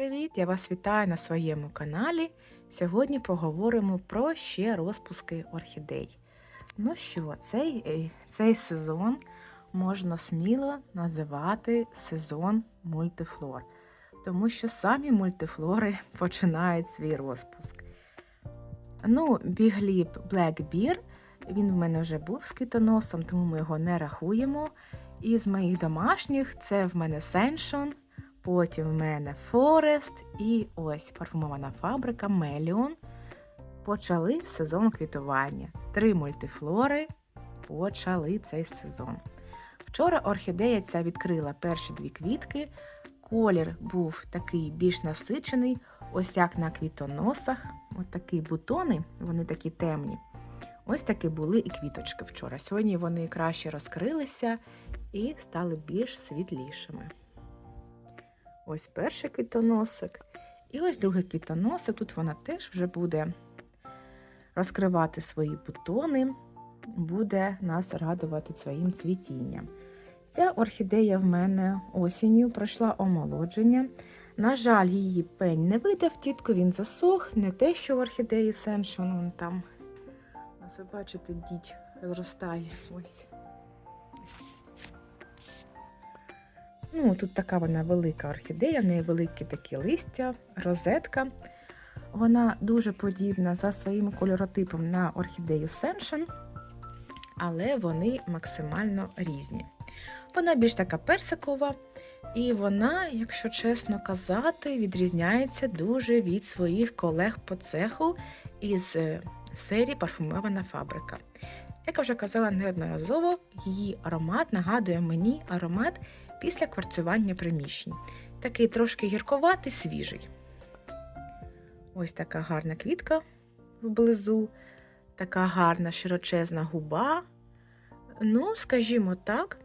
привіт! Я вас вітаю на своєму каналі. Сьогодні поговоримо про ще розпуски орхідей. Ну що, цей, е, цей сезон можна сміло називати сезон мультифлор, тому що самі мультифлори починають свій розпуск. Ну, бігліп Black Bear, він в мене вже був з квітоносом, тому ми його не рахуємо. Із моїх домашніх це в мене Сеншон, потім в мене Форест і ось парфумована фабрика Меліон. Почали сезон квітування. Три мультифлори почали цей сезон. Вчора орхідея ця відкрила перші дві квітки. Колір був такий більш насичений, ось як на квітоносах. Ось такі бутони, вони такі темні. Ось такі були і квіточки вчора. Сьогодні вони краще розкрилися і стали більш світлішими. Ось перший квітоносик. І ось другий квітоносик. Тут вона теж вже буде розкривати свої бутони, буде нас радувати своїм цвітінням. Ця орхідея в мене осінню пройшла омолодження. На жаль, її пень не видав, тітко він засох, не те, що в орхідеї Сеншон вон там. Ось ви бачите, дідь зростає. Ось. Ну, тут така вона велика орхідея, в неї великі такі листя, розетка. Вона дуже подібна за своїм кольоротипом на орхідею Сеншен, але вони максимально різні. Вона більш така персикова, і вона, якщо чесно казати, відрізняється дуже від своїх колег по цеху із е, серії Парфумована фабрика. Як я вже казала неодноразово, її аромат нагадує мені аромат після кварцювання приміщень. Такий трошки гірковатий, свіжий. Ось така гарна квітка вблизу, така гарна широчезна губа. Ну, скажімо так,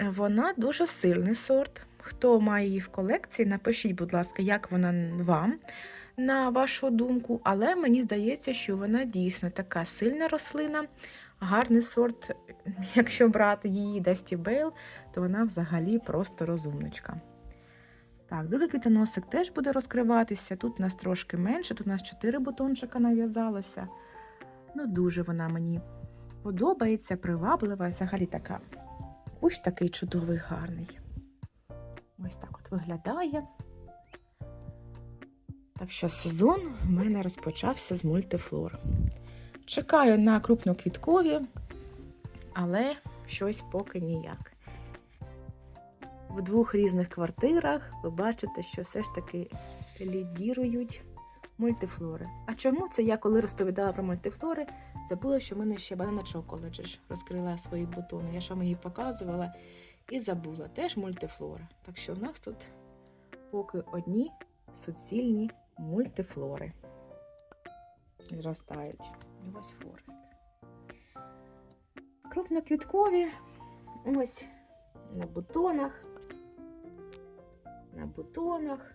вона дуже сильний сорт. Хто має її в колекції, напишіть, будь ласка, як вона вам, на вашу думку, але мені здається, що вона дійсно така сильна рослина, гарний сорт. Якщо брати її Дасті Бейл, то вона взагалі просто розумничка. Так, другий квітоносик теж буде розкриватися. Тут у нас трошки менше, тут у нас 4 бутончика нав'язалося. Ну, дуже вона мені подобається, приваблива, взагалі така. Ось такий чудовий гарний. Ось так от виглядає. Так що сезон в мене розпочався з мультифлор. Чекаю на крупноквіткові, але щось поки ніяк. В двох різних квартирах ви бачите, що все ж таки лідірують мультифлори. А чому це я, коли розповідала про мультифлори, забула, що в мене ще банана Chocolate розкрила свої бутони. Я ж вам її показувала і забула. Теж мультифлора. Так що в нас тут поки одні суцільні мультифлори зростають. Ось Форест. Крупноквіткові, ось на бутонах, на бутонах.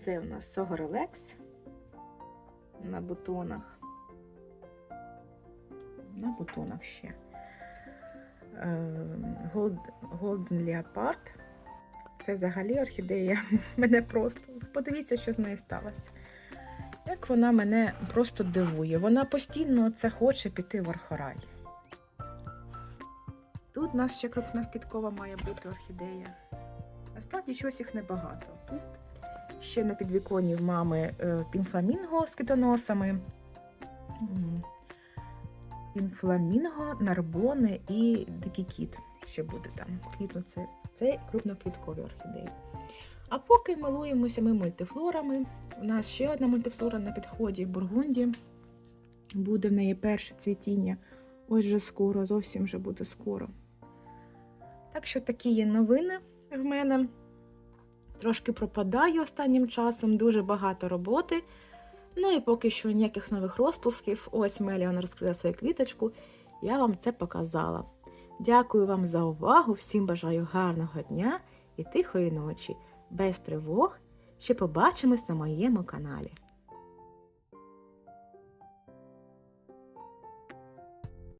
Це у нас Согорелекс на бутонах. На бутонах ще. Голд- Golden Leopard. Це взагалі орхідея мене просто. Подивіться, що з нею сталося. Як вона мене просто дивує. Вона постійно це хоче піти в архорай. Тут у нас ще крупноквіткова має бути орхідея. Насправді щось їх небагато. Тут ще на підвіконні в мами е, пінфламінго з квітоносами. М. Пінфламінго, нарбони і дикий кіт. Ще буде там. Квітну це, це крупноквіткові орхідеї. А поки милуємося ми мультифлорами. У нас ще одна мультифлора на підході в Бургунді. Буде в неї перше цвітіння. Ось вже скоро, зовсім вже буде скоро. Так що такі є новини в мене. Трошки пропадаю останнім часом, дуже багато роботи. Ну і поки що ніяких нових розпусків. Ось Меліон розкрила свою квіточку, я вам це показала. Дякую вам за увагу, всім бажаю гарного дня і тихої ночі, без тривог. Ще побачимось на моєму каналі.